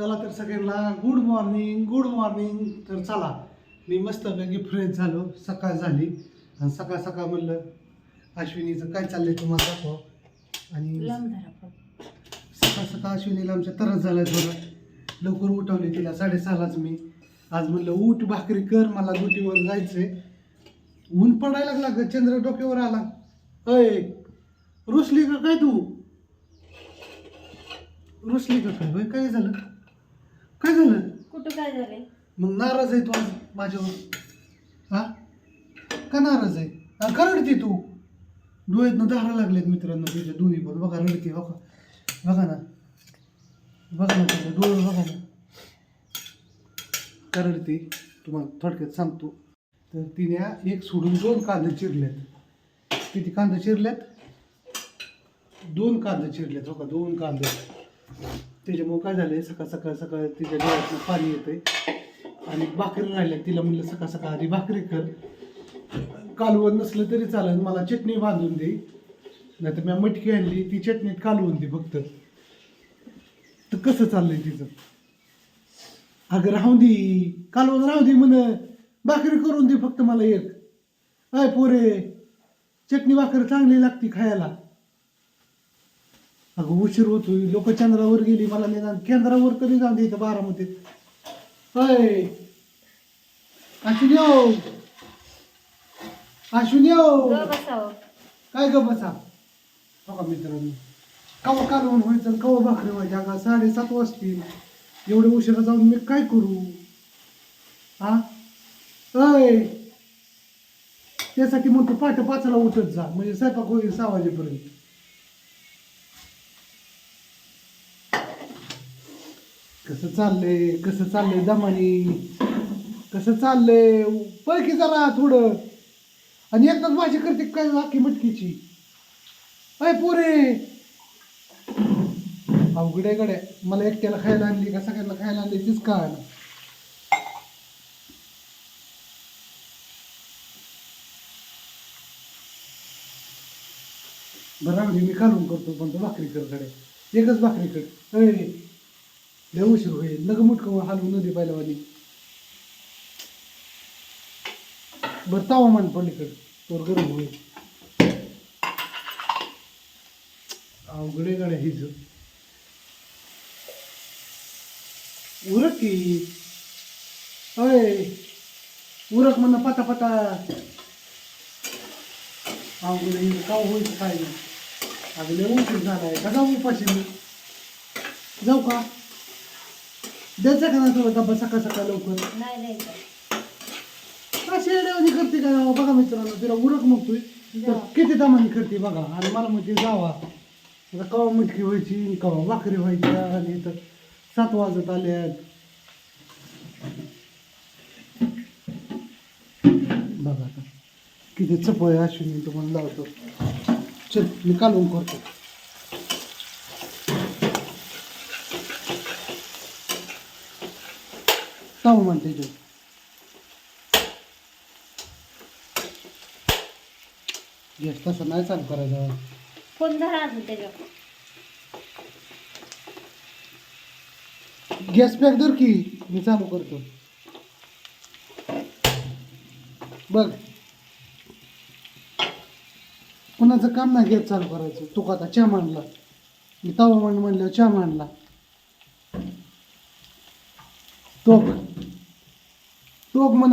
चला तर सगळ्यांना गुड मॉर्निंग गुड मॉर्निंग तर चला मी मस्तपैकी फ्रेश झालो सकाळ झाली. आणि सकाळ सकाळ म्हणलं अश्विनीचं काय चाललंय तुम्हाला दाखव. आणि सकाळ सकाळ अश्विनीला आमच्या तरच झालाय थोडं. लवकर उठवली तिला साडेसहालाच मी. आज म्हणलं उठ भाकरी कर मला ड्युटीवर जायचंय. ऊन पडायला लागला ग चंद्र डोक्यावर आला. अय रुसली का काय तू? रुसली का काय? काय झालं? काय झालं? कुठं काय झालंय? मग नाराज आहे तू आज माझ्यावर. हा? का नाराज आहे? हा, का रडते तू? डोळ्यातनं धारा लागलेत मित्रांनो तुझ्या दोन्ही पण. बघा रडते बघा. बघा ना. बघा ना तुझ्या डोळे बघा ना. का रडते? तुम्हाला थोडक्यात सांगतो. तर तिने एक सोडून दोन कांदे चिरलेत. किती कांदे चिरलेत? दोन कांदे चिरलेत हो का दोन कांदे. त्याच्यामुळं काय झालंय सकाळ सकाळ सकाळ तिच्या डोळ्यातनं पाणी येतंय. आणि भाकरी राहिल्या तिला म्हणलं सकाळ सकाळ आधी भाकरी कर. कालवण नसलं तरी चालेल मला चटणी बांधून दे. नाही तर मी मटकी आणली ती चटणीत कालवून दे फक्त. तर कसं चाललंय तिचं? अगं राहू दे. कालवण राहू दे म्हण. भाकरी करून दे फक्त मला एक. अय पोरे. चटणी भाकरी चांगली लागते खायला. अगं उशीर होतोय. लोक चंद्रावर गेली मला निदान केंद्रावर तरी जाऊन दे इथं बारामतीत? अय! अश्विनी हो! अश्विनी हो! काय ग बसा? बघा मित्रांनो कवा कालवण व्हायचं कवा भाकरी व्हायची अगं साडेसात वाजतील. एवढे उशिरा जाऊन मी काय करू? हा? अय! त्यासाठी म्हणतो पाठ पाचला उठत जा. म्हणजे स्वयंपाक होईल सहा वाजेपर्यंत. कसं चाललंय कसं चाललंय दमानी? कसं चाललंय? पळखी जरा थोडं. आणि एकदाच भाजी करते काय आखी मटकीची? अय पोरे! अवघड आहे गड्या. मला एकट्याला खायला आणली का सगळ्यांना खायला आणली तीच का बरं मी काढून करतो पण तो भाकरी कर कडे एकच भाकरी कर. अय! लय उशीर होईल नग मुटकं हलवून नदी पहिल्यावानी बरं तावा मान पलीकडे. तोर गरम होईल. अवघडे गाड्या हिज उरक की? अय उरक म्हणणं पटा पटा अवघड हिज का होईल काय नाही. अगं उशीर झालाय. का जाऊ उपाशी जाऊ का? द्यायचा का ना थोडं डब्बा सकाळ सकाळ लवकर. नाही द्यायचं अशी येड्यावानी करते का ना बघा मित्रांनो तिला उरक म्हणतोय. तर जा. किती दमानी करते बघा. आणि मला म्हणते जावा. आता कवा मटकी व्हायची कवा भाकरी व्हायच्या आणि इथं सात वाजत आल्यात बघा आता. किती चपळ आहे अश्विनी तुम्हाला लावतो. चल मी कालवून करतो. ताव म्हणते तू. गॅस तसं नाही चालू करायचं. फोन धरा अजून त्याच्यावर. गॅस पॅक धर की मी चालू करतो. बघ. कुणाचं काम नाही गॅस चालू करायचं. तू का आता चहा मांडला? मी तवा मांड म्हणल्यावर चहा मांडला. टोक टोक म्हण.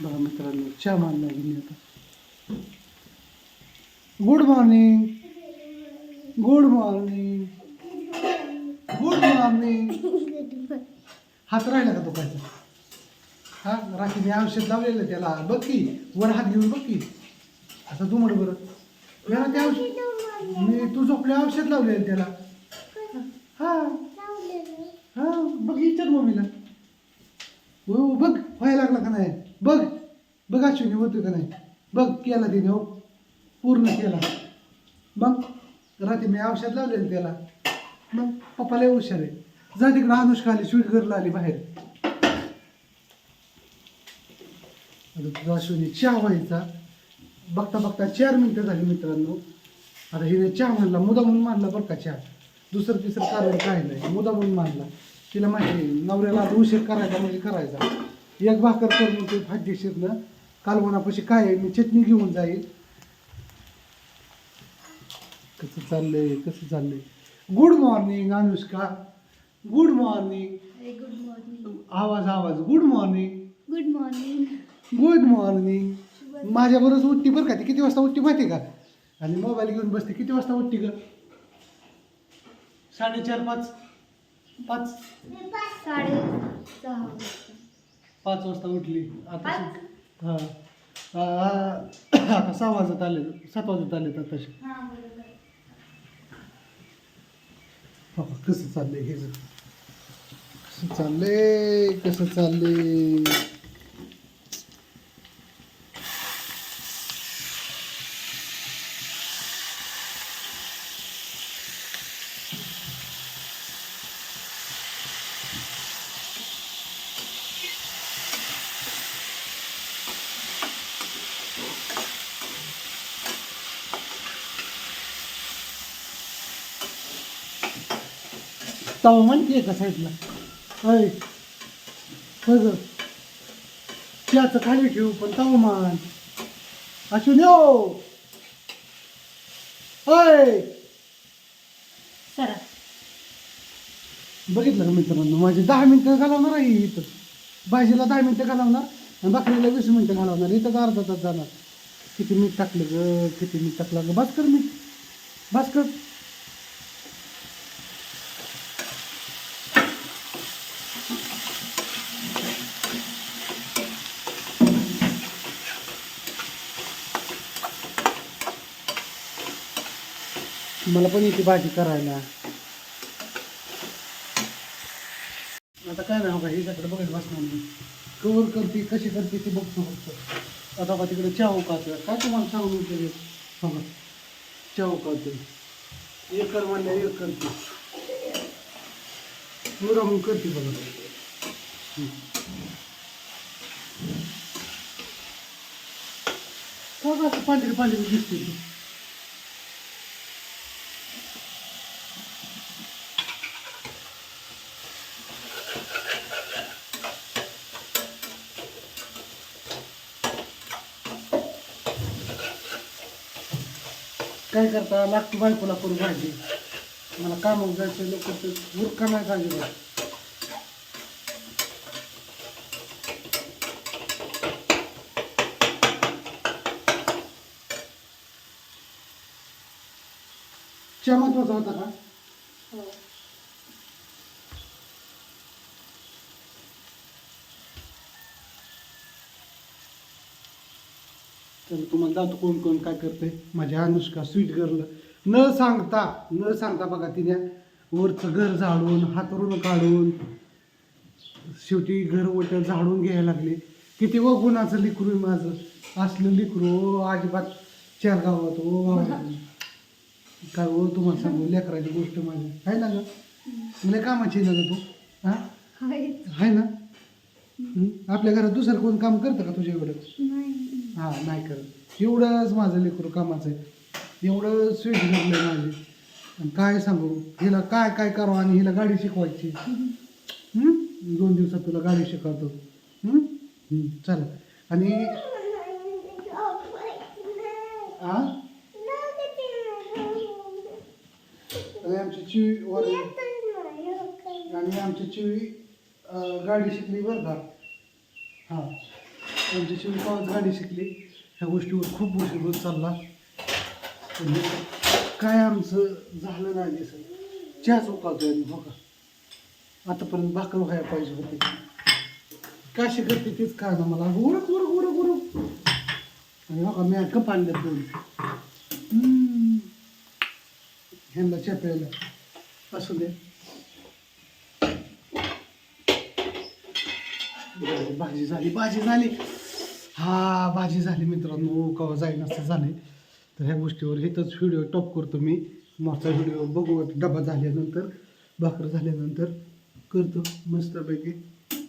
बघा मित्रांनो चहा मांडला की आता? Good morning good morning good morning हात राहिला का तो काय हा राखीने औषध लावलेलं त्याला. बघ की वर हात घेऊन बघ की. असं तू म्हण बरं. याला ते औषध मी तू झोपले औषध लावलेलं आहे त्याला हा हा बघ विचार मम्मीला. हो, हो बघ व्हायला लागला का नाही? बघ बघ अश्विनी होतोय का नाही? बघ केला तिने हो पूर्ण केला. मग रात्री मी औषध लावलेलं त्याला. मग पप्पाला हुशार आहे. जा तिकडं अनुष्का आली शूट घरला आली बाहेर. अश्विनी चहा व्हायचा. बघता बघता चार मिनटं झाली मित्रांनो. आता हिने चहा म्हणला मुदा म्हणून मानला बरं का चहा. दुसरं तिसरं कारण काय नाही. मुदा म्हणून मानला. तिला माहिती नवऱ्याला आता उशीर करायचा म्हणजे करायचा. एक भाकर कर मग ते फायदेशीरनं कालवणापाशी काय आहे? मी चटणी घेऊन जाईल. कसं चाललंय? कसं चाललंय? Good morning Anushka. Good morning good morning आवाज आवाज. Good morning good morning good morning माझ्याबरोबर उठती बरं का? ती किती वाजता उठती माहिती का? आणि मोबाईल घेऊन बसते. किती वाजता उठती ग? साडेचार पाच. पाच. साडे सहा वाजता. पाच वाजता उठली. आता पाच? हां. आता सहा वाजत आले. सात वाजत आले तर हा बरोबर. बाबा कसं चाललंय हे? जर. कसं चाललंय? कसं चाललंय? तवा म्हणते का साईडला. अय ग खाली ठेवू पण तवा मान अश्विन यो! अय सरा बघितलं का मित्रांनो? माझे दहा मिनिटं घालवणार आहे इथं. भाजीला दहा मिनिटं घालवणार आणि बकरीला वीस मिनिटं घालवणार. इथं अर्धा तास जाणार. किती मीठ टाकलं ग किती मीठ टाकलं ग. बस कर मीठ बस मला पण येते भाजी करायला. आता काय नाही हो बघा हिच्याकडे बघत बसणार मी. कवर करते कशी करते ते बघतो फक्त. आता बघा तिकडे चहा उकाळतोय. काय तुम्हाला सांगून तरी? बघा. चहा उकाळतोय. एक कर म्हणल्या एक करते. मुरा करते बघा. हम्म. पांढरी पांढरी दिसते ती. काय करता? लागतो बायकोला करून भाजी. मला काम जायचं लोक उरका नाही पाहिजे बा. चहा महत्त्वाचा होता का? तर तुम्हाला जातो कोण कोण काय करते माझ्या अनुष्का स्वीट गर्ल. न सांगता न सांगता बघा तिने वरचं घर झाडून हातरून काढून शेवटी घर वट झाडून घ्यायला लागले. किती व गुणाचं लिकरू माझं. असलं लिकरू ओ अजिबात चार गावात ओ काय हो तुम्हाला सांगू लेकराची गोष्ट माझी. आहे ना ग? कामाची ना ग तू? हा? आहे ना? आपल्या घरात दुसरं कोण काम करतं का तुझ्या एवढं? हां नाही करत. एवढंच माझं लेकरू कामाचं आहे. एवढं स्वीट लागलं माझी. आणि काय सांगू? हिला काय काय करावं आणि हिला गाडी शिकवायची. दोन दिवसात तुला गाडी शिकवतो. चला. आणि आणि आमची चिवी वर आणि आमची चिवी गाडी शिकली बरं का? हां. आमची शिवपाव पावच गाडी शिकली. ह्या गोष्टीवर खूप उशीर होत चालला. म्हणजे काय आमचं झालं नाही दिसत चहाच उकाळतोय हो का? आतापर्यंत भाकर व्हायला पाहिजे होते. काशी करते तेच काय ना मला. उरक उरक उरक उरक. आणि हो का मी कप आणले दोन. ह्यांना चहा प्यायला. असू दे. बरं, भाजी झाली भाजी झाली. हा भाजी झाली मित्रांनो. कवा जाईल असं झाले तर ह्या गोष्टीवर इथंच व्हिडिओ टॉप करतो मी. मागचा व्हिडिओ बघू डबा झाल्यानंतर भाकर झाल्यानंतर करतो मस्तपैकी.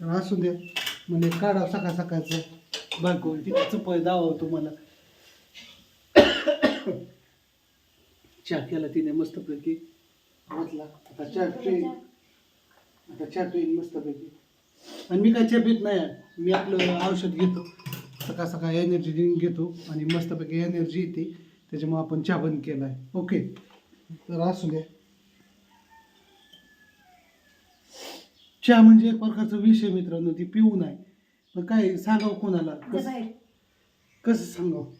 तर असू द्या. म्हणजे काढा सकाळ सकाळचं. बायको तिथे चपळ दावा तुम्हाला चहा केला तिने मस्तपैकी. वाचला आता चहा पेन आता चहा पेन मस्तपैकी. आणि मी काय चहा पित नाही. मी आपलं औषध घेतो. सकाळ सकाळ एनर्जी ड्रिंक घेतो आणि मस्तपैकी एनर्जी येते. त्याच्यामुळे आपण चहा बंद केला आहे ओके तर असू द्या. चहा म्हणजे एक प्रकारचा विषय मित्रांनो ती पिऊ नाही पण काय सांगावं कोणाला? कसं कसं सांगावं?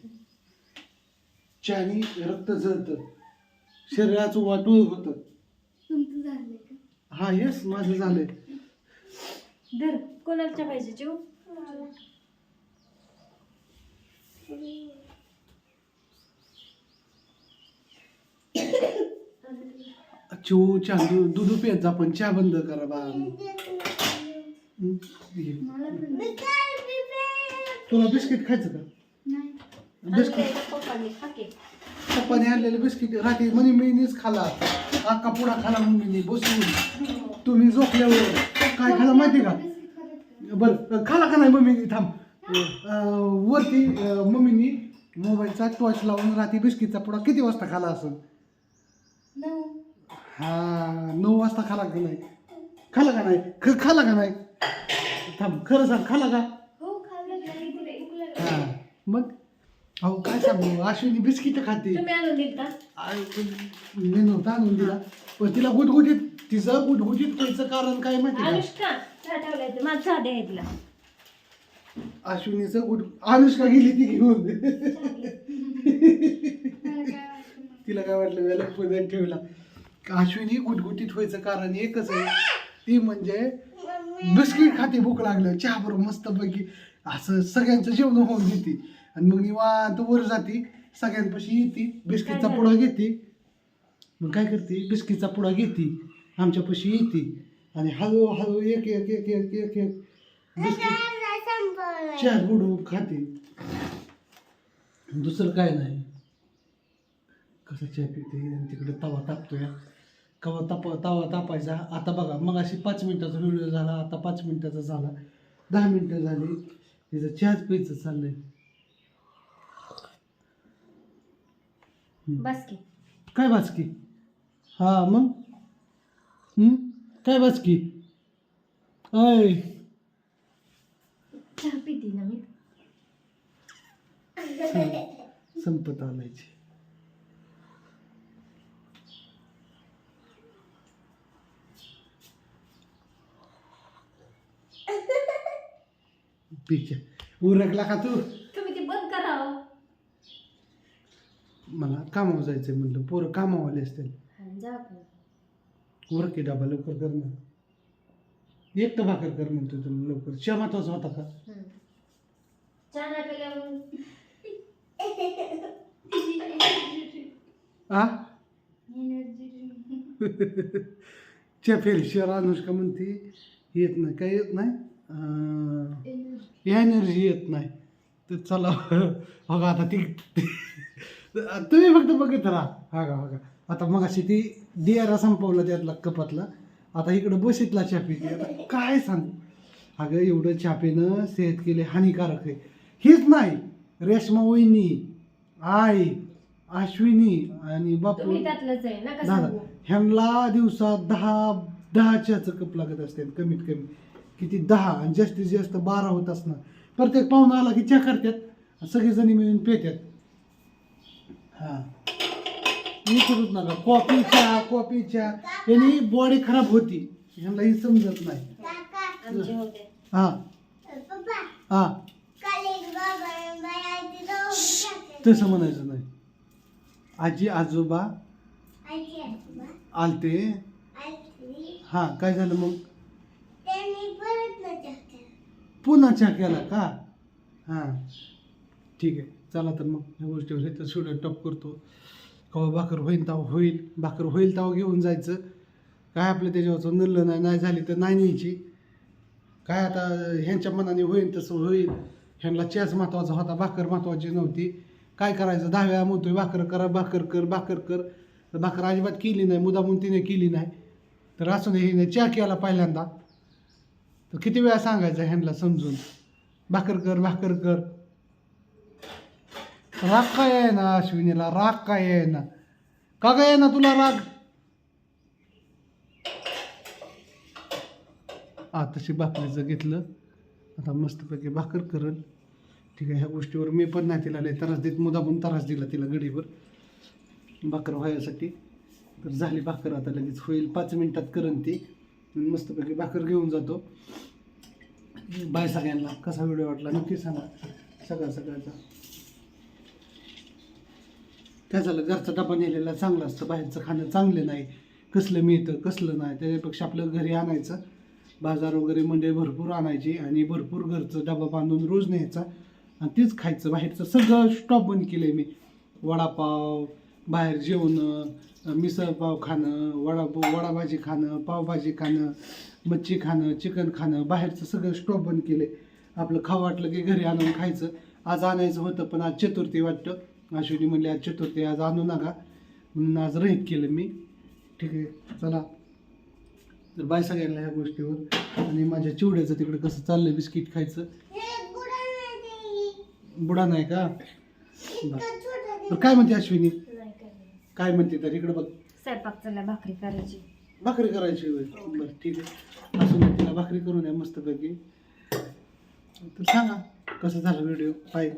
चहानी रक्त जळतं. शरीराचं वाटूळ होतं हा येस माझं झालंय. धर कोणाला चहा पाहिजे? चिव चिव चहा दूध पेत जा पण चहा बंद करा बा. तुला बिस्किट खायचं का? बिस्किट. पप्पाने आणलेलं बिस्किट. रात्री म्हणे मीनीच खाला. अक्का पुडा खाला मम्मीने बसून. तुम्ही झोपल्यावर काय खाला माहिती का? बरं खाला का नाही? मम्मीने थांब. वरती मम्मीनी मोबाईलचा टॉर्च लावून रात्री बिस्किटचा पुडा किती वाजता खाला असं नऊ. हा नऊ वाजता खाला का नाही? खाला का नाही? ख खाला का नाही? थांब खरं सांग खाला का? हो खाल्लं नाही कुठे उकळलं. हा मग? अहो काय सांगू अश्विनी बिस्किट खाते. तुम्ही आणून दिल का? आई पण मी नव्हता आणून दिला. पण तिला गुटगुटीत तिचं गुटगुटीत व्हायचं कारण काय माहिती का? अनुष्का चहा ठेवलाय तर माझा चहा द्या तिला. अश्विनीचं गुट अनुष्का गेली ती घेऊन. तिला काय वाटलं? वेळेला पदर ठेवला. अश्विनी गुटगुटीत व्हायचं कारण एकच आहे. ती म्हणजे बिस्किट खाते भूक लागलं. चहा बरोबर मस्तपैकी असं सगळ्यांचं जेवण होऊन घेते आणि मग निवांत वर जाती. सगळ्यांपाशी येते. बिस्किटचा पुडा घेते. मग काय करते? बिस्किटचा पुडा घेते. आमच्यापाशी येते. आणि हळूहळू एक एक एक एक एक एक बिस्किट चहा बुडू खाते. दुसरं काय नाही. कसं चहा पिते? तिकडे तवा तापतोय. कवा ताप तवा तापायचा. आता बघा मग अशी पाच मिनिटाचा व्हिडिओ झाला आता पाच मिनिटाचा झाला. दहा मिनिटं झाली. तिचं चहाच प्यायचं चाललंय. बस की काय वाचकी हा मग? काय वाचकी अय चहा पिती ना मी? संपत आलायची पिच्या उरकला का तू? तुम्ही ते बंद करा हो. मला कामावर जायचंय म्हणलं. पोरं कामावाले असतील. हा, जा आपण. उरक की डबा लवकर कर ना एक तर भाकर कर म्हणतो तुला लवकर. महत्त्वाचा होता का? हम्म. चहा फेशियल अनुष्का म्हणते येत नाही. काय येत नाही? एनर्जी येत नाही. तर चला बघा आता ती तुम्ही फक्त बघत राहा. हा का बघा आता मग अशी ती दियारा संपवला त्यातला कपातला. आता इकडं पिते आता काय सांगू? अगं एवढं पिणं सेहत केले हानिकारक आहे. हेच नाही. रेश्मा वहिनी आई अश्विनी आणि बापू. तुम्ही त्यातलंच आहे ना दादा ह्यांना दिवसात दहा दहा चहाचं कप लागत असते कमीत कमी. किती? दहा. आणि जास्तीत जास्त बारा होत असणार. प्रत्येक पाहुणा आला की चहा करतात. सगळेजणी मिळून पेतात हां. मी करूच नका कॉफी चहा कॉफी चहा. यांनी बॉडी खराब होती. ह्यांना ही समजत नाही. आमचे होते. हां. हां. तसं म्हणायचं नाही. आजी आजोबा आलते. हां काय झालं मग? पुन्हा चहा केला का? हां. ठीक आहे चला तर मग ह्या गोष्टीवर इथं शेवट टॉप करतो. कवा भाकर होईल तेव्हा होईल. भाकर होईल तेव्हा घेऊन जायचं. काय आपलं त्याच्यावरचं नल्लं नाही नाही झाली तर नाही न्यायची. काय आता ह्यांच्या मनाने होईल तसं होईल. ह्यांना चहाच महत्त्वाचा होता भाकर महत्त्वाची नव्हती. काय करायचं? दहा वेळा म्हणतोय भाकर करा भाकर कर भाकर कर. तर भाकर अजिबात केली नाही मुदामून तिने केली नाही. तर असं नाही हिने चहा केला पहिल्यांदा. तर किती वेळा सांगायचं ह्यांना समजून? भाकर कर भाकर कर. राग काय आहे ना अश्विनीला? राग काय आहे ना? का काय आहे ना तुला राग? आताशी भाकरीचं घेतलं. आता मस्तपैकी भाकर करल. ठीक आहे ह्या गोष्टीवर मी पण नाही तिला लय त्रास देत. मुदा पण त्रास दिला तिला गडीवर. भाकर व्हायसाठी. तर झाली भाकर आता लगेच होईल. पाच मिनटात करन ती. मस्तपैकी भाकर घेऊन जातो. बाय सगळ्यांना. कसा व्हिडिओ वाटला नक्की सांगा. सकाळ सकाळचा काय झालं? घरचा डबा नेलेला चांगला असतं. बाहेरचं खाणं चांगलं नाही. कसलं मिळतं कसलं नाही. त्याच्यापेक्षा आपलं घरी आणायचं. बाजार वगैरे मंडई भरपूर आणायची आणि भरपूर घरचं डबा बांधून रोज न्यायचा. आणि तेच खायचं. बाहेरचं सगळं स्टॉप बंद केलं आहे मी. वडापाव बाहेर जेवणं मिसळपाव खाणं वडा वडाभाजी खाणं पावभाजी खाणं मच्छी खाणं चिकन खाणं बाहेरचं सगळं स्टॉप बंद केलं आहे आपलं खावं वाटलं की घरी आणून खायचं. आज आणायचं होतं पण आज चतुर्थी वाटतं. अश्विनी म्हणले आज चतुर्थी आज आणू नका. म्हणून आज रहित केलं मी. ठीक आहे चला. तर बाय सगळ्यांना ह्या गोष्टीवर. आणि माझ्या चिवड्याचं तिकडे कसं चाललं बिस्किट खायचं. बुडा नाही का? बरं. काय म्हणते अश्विनी? काय म्हणते तर इकडे बघ. स्वयंपाक चालला भाकरी करायची. भाकरी करायची होय. बरं ठीक आहे. असं नाही तिला भाकरी करून या मस्तपैकी. तर सांगा कसं झालं व्हिडिओ पाहिजे